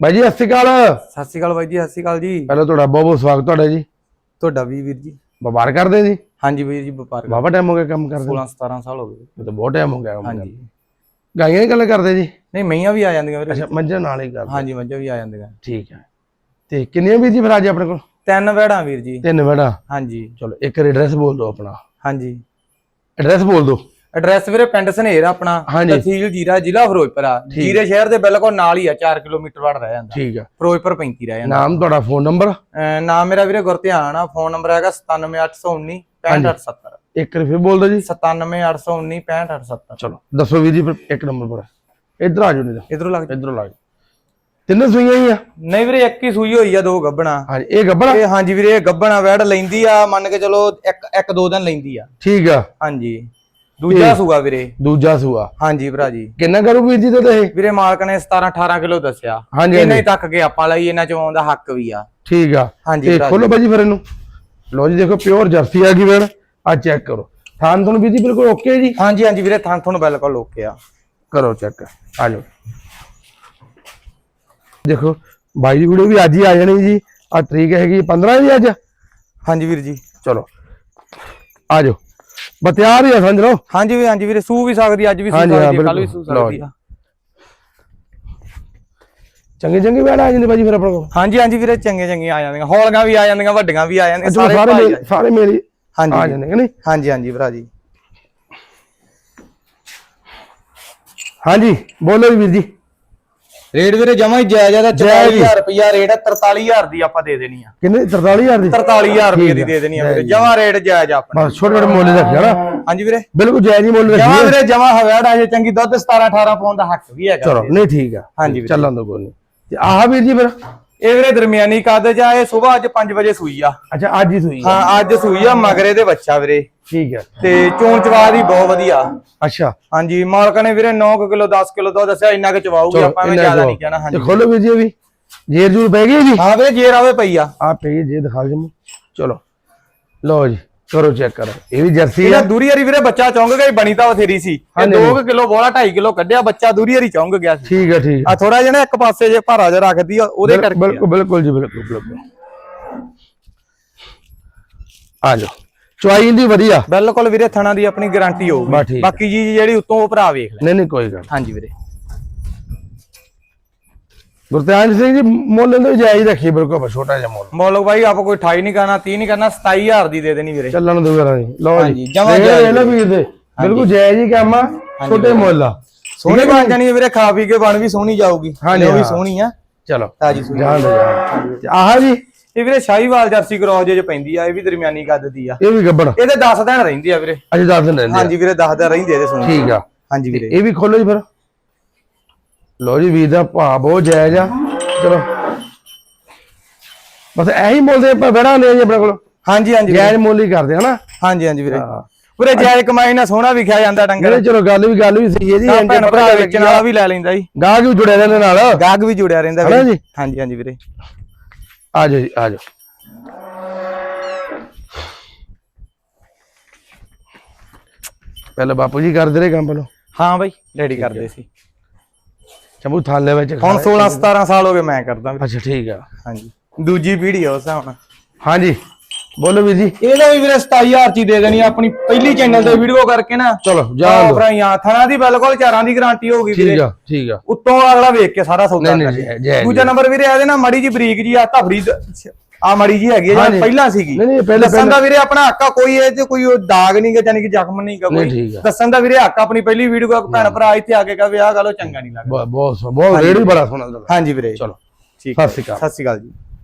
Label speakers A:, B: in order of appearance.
A: ਬਾਈ ਜੀ ਸਤਿ ਸ਼੍ਰੀ ਅਕਾਲ।
B: ਸਤਿ ਸ਼੍ਰੀ ਅਕਾਲ ਬਾਈ ਜੀ ਸਤਿ ਸ਼੍ਰੀ ਅਕਾਲ ਜੀ।
A: ਪਹਿਲਾਂ ਤੁਹਾਡਾ ਬਹੁਤ ਬਹੁਤ ਸਵਾਗਤ ਤੁਹਾਡਾ ਜੀ।
B: ਤੁਹਾਡਾ ਵੀ ਵੀਰ ਜੀ।
A: ਵਪਾਰ ਕਰਦੇ ਜੀ?
B: ਹਾਂਜੀ ਵੀਰ ਜੀ ਵਪਾਰ
A: ਬਾਬਾ ਟਾਈਮ ਹੋ ਗਿਆ ਕੰਮ ਕਰਦੇ
B: 16 17 ਸਾਲ ਹੋ ਗਏ।
A: ਇਹ ਤਾਂ ਬਹੁਤ ਟਾਈਮ ਹੋ ਗਿਆ ਕੰਮ
B: ਹਾਂਜੀ।
A: ਕਰਦੇ। ਗਾਈਆਂ ਦੀ ਗੱਲ ਕਰਦੇ ਜੀ?
B: ਨਹੀਂ ਮਈਆਂ ਵੀ ਆ ਜਾਂਦੀਆਂ ਵੀਰੇ।
A: ਅੱਛਾ ਮੱਝਾਂ ਨਾਲ ਹੀ ਕਰਦੇ।
B: ਹਾਂਜੀ ਮੱਝਾਂ ਵੀ ਆ ਜਾਂਦੀਆਂ।
A: ਠੀਕ ਹੈ। ਤੇ ਕਿੰਨੀਆਂ ਵੀ ਜੀ ਫਿਰ ਅੱਜ ਆਪਣੇ ਕੋਲ?
B: ਤਿੰਨ ਵੜਾਂ ਵੀਰ ਜੀ।
A: ਤਿੰਨ ਬੜਾ
B: ਹਾਂਜੀ।
A: ਚਲੋ ਇੱਕ ਐਡਰੈਸ ਬੋਲ ਦਿਓ ਆਪਣਾ।
B: ਹਾਂਜੀ।
A: ਐਡਰੈਸ ਬੋਲ ਦਿਓ।
B: ਐਡਰੈਸ ਵੀਰੇ ਪਿੰਡ ਸਨੇਰ ਆਪਣਾ। ਤਹਿਸੀਲ ਜੀਰਾ ਜ਼ਿਲ੍ਹਾ ਫਿਰੋਜ਼ਪੁਰ ਆ। ਜੀਰੇ ਸ਼ਹਿਰ ਦੇ ਬਿਲਕੁਲ ਨਾਲ ਹੀ ਆ 4 ਕਿਲੋਮੀਟਰ ਵੜ ਰਹਿ ਜਾਂਦਾ।
A: ਠੀਕ ਹੈ
B: ਫਿਰੋਜ਼ਪੁਰ 35 ਰਹਿ ਜਾਂਦਾ।
A: ਨਾਮ ਤੁਹਾਡਾ ਫੋਨ ਨੰਬਰ
B: ਨਾਮ ਮੇਰਾ ਵੀਰੇ ਗੁਰਧਿਆਨ ਆ ਫੋਨ ਨੰਬਰ ਹੈਗਾ 97819 6570
A: ਇੱਕ ਵਾਰ ਫਿਰ ਬੋਲ ਦਿਓ ਜੀ।
B: 97819 6570
A: ਚਲੋ ਦੱਸੋ ਵੀਰ ਜੀ ਇੱਕ ਨੰਬਰ ਪਰ। ਇੱਧਰ ਆ ਜਾਓ ਨਹੀਂ
B: ਇਧਰੋਂ ਲੱਗ
A: ਇੱਧਰੋਂ ਲਾ ਜਾਓ। ਤਿੰਨ ਸੂਈਆਂ ਹੀ ਆ।
B: ਨਹੀਂ ਵੀਰੇ ਇੱਕ ਹੀ ਸੂਈ ਹੋਈ ਆ ਦੋ ਗੱਬਣਾ।
A: ਹਾਂਜੀ ਇਹ ਗੱਬੜਾ
B: ਇਹ ਹਾਂਜੀ ਵੀਰੇ ਇਹ ਗੱਬਣਾ ਵੈੜ ਲੈਂਦੀ ਆ ਮੰਨ ਕੇ ਚਲੋ ਇੱਕ ਇੱਕ ਦੋ ਦਿਨ ਲੈਂਦੀ ਆ।
A: ਠੀਕ ਆ।
B: ਹਾਂਜੀ। ਦੂਜਾ ਸੂਆ ਵੀਰੇ।
A: ਦੂਜਾ ਸੂਆ।
B: ਹਾਂਜੀ ਭਰਾ ਜੀ।
A: ਕਿੰਨਾ ਕਰੂ ਵੀਰ ਜੀ ਤੇ ਇਹ?
B: ਵੀਰੇ ਮਾਲਕ ਨੇ 17 18 ਕਿਲੋ ਦੱਸਿਆ।
A: ਹਾਂਜੀ
B: ਇਹਨਾਂ ਹੀ ਤੱਕ ਕੇ ਆਪਾਂ ਲਈ ਇਹਨਾਂ ਚ ਆਉਂਦਾ ਹੱਕ ਵੀ ਆ।
A: ਠੀਕ ਆ।
B: ਹਾਂਜੀ
A: ਤੇ ਖੋਲੋ ਭਾਜੀ ਫਿਰ ਇਹਨੂੰ। ਲੋ ਜੀ ਦੇਖੋ ਪਿਓਰ ਜਰਸੀ ਆ ਗਈ ਵੇਣ ਆ ਚੈੱਕ ਕਰੋ। ਥਾਨ ਤੁਹਾਨੂੰ ਵੀਰ ਜੀ ਬਿਲਕੁਲ ਓਕੇ ਜੀ।
B: ਹਾਂਜੀ ਹਾਂਜੀ ਵੀਰੇ ਥਾਂ ਤੁਹਾਨੂੰ ਬਿਲਕੁਲ ਓਕੇ ਆ।
A: ਕਰੋ ਚੈੱਕ ਆ ਜਾਓ। ਦੇਖੋ ਬਾਈ ਦੀ ਵੀਡੀਓ ਵੀ ਅੱਜ ਹੀ ਆ ਜਾਣੀ ਜੀ। ਆ ਤਰੀਕ ਹੈਗੀ 15 ਜੀ ਅੱਜ।
B: ਹਾਂਜੀ ਵੀਰ ਜੀ।
A: ਚਲੋ। ਆ ਜਾਓ। ਬਤਿਆਰ ਹੀ ਆ ਸਮਝ ਲਓ।
B: ਹਾਂਜੀ ਵੀ ਹਾਂਜੀ ਵੀਰੇ ਸੂ ਵੀ ਸਕਦੀ ਅੱਜ ਵੀ ਸੂ
A: ਹਾਂਜੀ, ਹਾਂ,
B: ਸਕਦੀ ਕੱਲ ਵੀ। ਸੂ ਸਕਦੀ। ਆ।
A: ਚੰਗੇ ਚੰਗੇ ਵੇੜ ਆ ਜਾਂਦੇ ਭਾਜੀ ਫਿਰ ਆਪਣੇ ਕੋਲ।
B: ਹਾਂਜੀ ਹਾਂਜੀ ਵੀਰੇ ਚੰਗੇ ਚੰਗੇ ਆ ਜਾਂਦੀਆਂ। ਹੌਲੀਆਂ ਵੀ ਆ ਜਾਂਦੀਆਂ ਵੱਡੀਆਂ ਵੀ ਆ ਜਾਂਦੀਆਂ
A: ਅੱਛਾ,
B: ਸਾਰੇ
A: ਸਾਰੇ
B: ਭਾਈ
A: ਮੇਰੇ- ਸਾਰੇ ਆ
B: ਹਾਂਜੀ।
A: ਜਾਂਦੇ ਕਿ ਨਹੀਂ?
B: ਹਾਂਜੀ ਹਾਂਜੀ ਭਰਾ ਜੀ
A: ਹਾਂਜੀ ਬੋਲੋ ਜੀ ਵੀਰ ਜੀ।
B: ਰੇਟ ਵੀਰੇ ਜਮਾ ਹੀ ਜਾਇਜ਼ ਆ
A: ਜਾਇਜ਼ ਹੀ।
B: 44000 ਰੁਪਿਆ ਰੇਟ ਆ 43000 ਦੀ ਆਪਾਂ ਦੇ ਦੇਣੀ ਆ।
A: ਕਿੰਨੇ? 43000 ਦੀ?
B: 43000 ਰੁਪਏ ਦੀ ਦੇ ਦੇਣੀ ਆ ਵੀਰੇ। ਜਮਾ ਰੇਟ ਜਾਇਜ਼ ਆ ਆਪਣਾ।
A: ਬਸ ਛੋਟੇ ਛੋਟੇ ਮੁੱਲ ਰੱਖਿਆ ਨਾ।
B: ਹਾਂਜੀ ਵੀਰੇ।
A: ਬਿਲਕੁਲ ਜਾਇਜ਼ ਹੀ ਮੁੱਲ
B: ਜਮਾ
A: ਰੱਖੀ
B: ਵੀਰੇ ਜਮਾ ਹਵੈੜ ਜੇ ਚੰਗੀ ਦੁੱਧ 17 18 ਪਾਉਣ ਦਾ ਹੱਕ ਵੀ ਹੈਗਾ
A: ਚਲੋ ਨਹੀਂ ਠੀਕ ਆ।
B: ਹਾਂਜੀ।
A: ਚੱਲਣ ਦੋ ਕੋਈ ਨਹੀਂ ਤੇ ਆਹ ਵੀਰ ਜੀ ਫਿਰ?
B: ਇਹ ਵੀਰੇ ਦਰਮਿਆਨੀ ਕੱਦ ਚ ਆ ਇਹ ਸਵੇਰ ਅੱਜ 5 ਵਜੇ ਸੂਈ ਆ।
A: ਅੱਛਾ ਅੱਜ ਹੀ ਸੂਈ ਆ।
B: ਹਾਂ ਅੱਜ ਸੂਈ ਆ ਮਗਰੇ ਦੇ ਬੱਚਾ ਵੀਰੇ।
A: ਠੀਕ ਹੈ
B: ਤੇ ਚੋਣ ਚਵਾ ਦੀ ਬਹੁਤ ਵਧੀਆ।
A: ਅੱਛਾ।
B: ਹਾਂਜੀ ਮਾਲਕ ਨੇ ਵੀਰੇ 9 ਕਿਲੋ 10 ਕਿਲੋ ਦੁੱਧ ਦੱਸਿਆ ਇੰਨਾ ਕਿ ਚਵਾਊਗੀ
A: ਚਲੋ
B: ਆਪਾਂ
A: ਇੰਨਾ
B: ਜ਼ਿਆਦਾ। ਨਹੀਂ ਕਹਿਣਾ ਹਾਂਜੀ।
A: ਖੋਲੋ ਵੀਰ ਜੀ ਵੀ। ਜੇਰ ਜੂਰ ਪੈ ਗਈ ਜੀ
B: ਹਾਂ ਵੀਰੇ ਜੇਰ ਆਵੇ ਪਈ ਆ।
A: ਆ ਪਈ ਜੇ ਦਿਖਾ ਜਮੂ ਚਲੋ। ਲਓ ਜੀ। ਕਰੋ ਚੈੱਕ ਕਰੋ। ਇਹ ਵੀ ਜਰਸੀ
B: ਇਹਦਾ
A: ਆ।
B: ਦੂਰੀ ਵਾਰੀ ਵੀਰੇ ਬੱਚਾ ਚੌਂਕ ਗਿਆ ਬਣੀ ਤਾਂ ਬਥੇਰੀ ਸੀ। ਇਹ
A: ਹਾਂਜੀ,
B: 2 ਕਿਲੋ ਬੋਲਾ 2.5 ਕਿਲੋ ਕੱਢਿਆ ਬੱਚਾ ਦੂਰੀ ਵਾਰੀ ਚੌਂਕ ਗਿਆ ਸੀ।
A: ਠੀਕ ਹੈ ਠੀਕ
B: ਆ। ਥੋੜਾ ਜਿਹਾ ਨਾ ਇੱਕ ਪਾਸੇ ਜੇ ਭਾਰਾ ਜਿਹਾ ਰੱਖਦੀ ਆ ਉਹਦੇ
A: ਹੈ
B: ਕਰਕੇ।
A: ਬਿਲਕੁਲ ਬਿਲਕੁਲ ਜੀ ਬਿਲਕੁਲ ਬਿਲਕੁਲ। ਆ ਜਾਓ। ਚੁਆਈ ਦੀ ਵਧੀਆ।
B: ਬਿਲਕੁਲ ਵੀਰੇ ਥਣਾ ਦੀ ਆਪਣੀ ਗਾਰੰਟੀ ਹੋਊਗੀ। ਬਾਕੀ ਜੀ ਜਿਹੜੀ ਉਤੋਂ ਉਹ ਭਰਾ ਵੇਖ ਲੈ।
A: ਨਹੀਂ ਨਹੀਂ ਕੋਈ ਗੱਲ
B: ਹਾਂਜੀ ਵੀਰੇ।
A: ਗੁਰਤਿਆਨ ਸਿੰਘ ਜੀ ਮੁੱਲ ਇਹਦੇ ਜਾਇਜ਼ ਰੱਖੀ ਬਿਲਕੁਲ ਬਸ ਛੋਟਾ ਜਿਹਾ ਮੁੱਲ।
B: ਮੋਲਕ ਭਾਈ ਆਪਾਂ ਕੋਈ 28 ਨਹੀਂ ਕਰਨਾ 30 ਨਹੀਂ ਕਰਨਾ 27000 ਦੀ ਦੇ ਦੇਣੀ ਵੀਰੇ।
A: ਚੱਲਣ ਦੋ ਕਰਾਂ ਜੀ ਲਓ
B: ਹਾਂਜੀ,
A: ਜੀ
B: ਜਮਾਂ
A: ਦੇਖ
B: ਜਾਇਜ਼
A: ਨਾ ਵੀਰ ਦੇ। ਬਿਲਕੁਲ ਜਾਇਜ਼ ਹੀ ਕੰਮ ਆ ਛੋਟੇ ਮੁੱਲ ਆ।
B: ਸੋਹਣੀ ਬਣ ਜਾਣੀ ਹੈ ਵੀਰੇ ਖਾ ਪੀ ਕੇ ਬਣ ਵੀ ਸੋਹਣੀ ਜਾਊਗੀ।
A: ਹਾਂਜੀ,
B: ਉਹ ਵੀ
A: ਹਾਂ।
B: ਸੋਹਣੀ ਆ।
A: ਚਲੋ
B: ਤਾਜੀ ਸੂਈ
A: ਜਾਣ ਦੋ ਜਾਣ ਆਹ ਜੀ?
B: ਇਹ ਵੀਰੇ ਸ਼ਾਹੀਵਾਲ ਜਰਸੀ ਕ੍ਰੋਸ ਜੇ ਪੈਂਦੀ ਆ ਇਹ ਵੀ ਦਰਮਿਆਨੀ ਕੱਦ ਦੀ ਆ।
A: ਇਹ ਵੀ ਗੱਬੜ
B: ਇਹਦੇ 10 ਦਿਨ ਰਹਿੰਦੀ ਆ ਵੀਰੇ।
A: ਅਜੇ ਦੱਸ ਦਿਨ ਰਹਿੰਦੇ ਆ।
B: ਹਾਂਜੀ ਵੀਰੇ 10 ਦਿਨ ਰਹਿੰਦੀ ਆ ਇਹਦੇ ਸੋਹਣੀ।
A: ਠੀਕ ਆ।
B: ਹਾਂਜੀ ਵੀਰੇ।
A: ਇਹ ਵੀ ਖੋਲੋ ਜੀ ਫਿਰ। ਲਓ ਜੀ ਵੀਰ ਦਾ ਭਾਅ ਬਹੁਤ ਜਾਇਜ਼ ਆ। ਚਲੋ। ਬਸ ਇਹੀ ਮੁੱਲ ਦੇ ਆਪਾਂ ਬੜਾ ਲੈ ਜੀ ਆਪਣੇ ਕੋਲ।
B: ਹਾਂਜੀ ਹਾਂਜੀ।
A: ਜਾਇਜ਼ ਮੁੱਲ ਹੀ ਕਰਦੇ ਹਨਾ
B: ਹਾਂਜੀ ਹਾਂਜੀ ਵੀਰੇ। ਵੀਰੇ ਜਾਇਜ਼ ਕਮਾਈ ਨਾਲ ਸੋਹਣਾ ਵਿਖਿਆ ਜਾਂਦਾ ਡੰਗਰ।
A: ਚਲੋ ਗੱਲ ਵੀ ਗੱਲ ਵੀ ਸਹੀ ਹੈ ਜੀ।
B: ਭੈਣ ਭਰਾ। ਵੇਚਣ ਵਾਲਾ ਵੀ ਲੈ ਲੈਂਦਾ ਜੀ।
A: ਗਾਹਕ ਵੀ ਜੁੜਿਆ ਰਹਿੰਦੇ ਨਾਲ।
B: ਗਾਹਕ ਵੀ ਜੁੜਿਆ ਰਹਿੰਦਾ ਵੀਰੇ? ਹਾਂਜੀ ਹਾਂਜੀ ਵੀਰੇ।
A: ਆ ਜਾਓ ਜੀ ਆ ਜਾਓ। ਪਹਿਲਾਂ ਬਾਪੂ ਜੀ ਕਰਦੇ ਰਹੇ ਕੰਮ ਪਹਿਲਾਂ।
B: ਹਾਂ ਬਾਈ ਡੈਡੀ ਕਰਦੇ ਸੀ।
A: ਚੰਬੂ ਥਾਲੇ ਵਿੱਚ
B: ਹੁਣ 16 17 ਸਾਲ ਹੋ ਗਏ ਮੈਂ ਕਰਦਾ
A: ਅੱਛਾ ਠੀਕ ਆ।
B: ਹਾਂਜੀ। ਦੂਜੀ ਪੀੜ੍ਹੀ ਆ ਉਸ ਹੁਣ
A: ਹਾਂਜੀ। ਬੋਲੋ ਵੀਰ ਜੀ।
B: ਇਹਦਾ ਵੀ ਵੀਰੇ 27000 ਚ ਦੇ ਦੇਣੀ ਆਪਣੀ ਪਹਿਲੀ ਚੈਨਲ ਤੇ ਵੀਡੀਓ ਕਰਕੇ ਨਾ।
A: ਚਲੋ ਜਾਣ ਦੋ
B: ਭਰਾਈਆਂ ਥਣਾ ਦੀ ਬਿਲਕੁਲ ਚਾਰਾਂ ਦੀ ਗਾਰੰਟੀ ਹੋਊਗੀ ਵੀਰੇ
A: ਠੀਕ ਆ ਠੀਕ ਆ।
B: ਉੱਤੋਂ ਅਗਲਾ ਵੇਖ ਕੇ ਸਾਰਾ ਸੌਦਾ ਕਰੇ। ਦੂਜਾ ਨੰਬਰ ਵੀਰੇ ਇਹਦੇ ਨਾਲ ਮੜੀ ਜੀ ਬਰੀਕ ਜੀ ਆ ਧਫੜੀ ਆ ਮੜੀ ਜੀ ਹੈਗੀ। ਜਿਹੜੀ ਪਹਿਲਾਂ ਸੀਗੀ।
A: ਨਹੀਂ, ਨਹੀਂ, ਪਹਿਲਾਂ-
B: ਦੱਸਣ ਦਾ ਵੀਰੇ ਆਪਣਾ ਹੱਕ ਕੋਈ ਇਹ ਤੇ ਕੋਈ ਦਾਗ ਨਹੀਂਗਾ ਜਾਨੀ ਕਿ ਜ਼ਖਮ
A: ਨਹੀਂ,
B: ਕੋਈ।
A: ਠੀਕ ਆ।
B: ਦੱਸਣ ਦਾ ਵੀਰੇ ਹੱਕ ਆਪਣੀ ਪਹਿਲੀ ਵੀਡੀਓ ਕੋ ਭੈਣ ਭਰਾ ਇੱਥੇ ਆ ਕੇ ਕਹੇ ਆਹ ਗੱਲ ਚੰਗਾ ਨਹੀਂ ਲੱਗਦਾ।
A: ਬਹੁਤ ਬਹੁਤ ਰੇੜੀ ਬੜਾ ਸੋਹਣਾ ਲੱਗਦਾ।
B: ਹਾਂਜੀ ਵੀਰੇ।
A: ਚਲੋ।
B: ਠੀਕ
A: ਸਤਿ ਸ਼੍ਰੀ ਅਕਾਲ।
B: ਸਤਿ ਸ਼੍ਰੀ ਅਕਾਲ ਜੀ।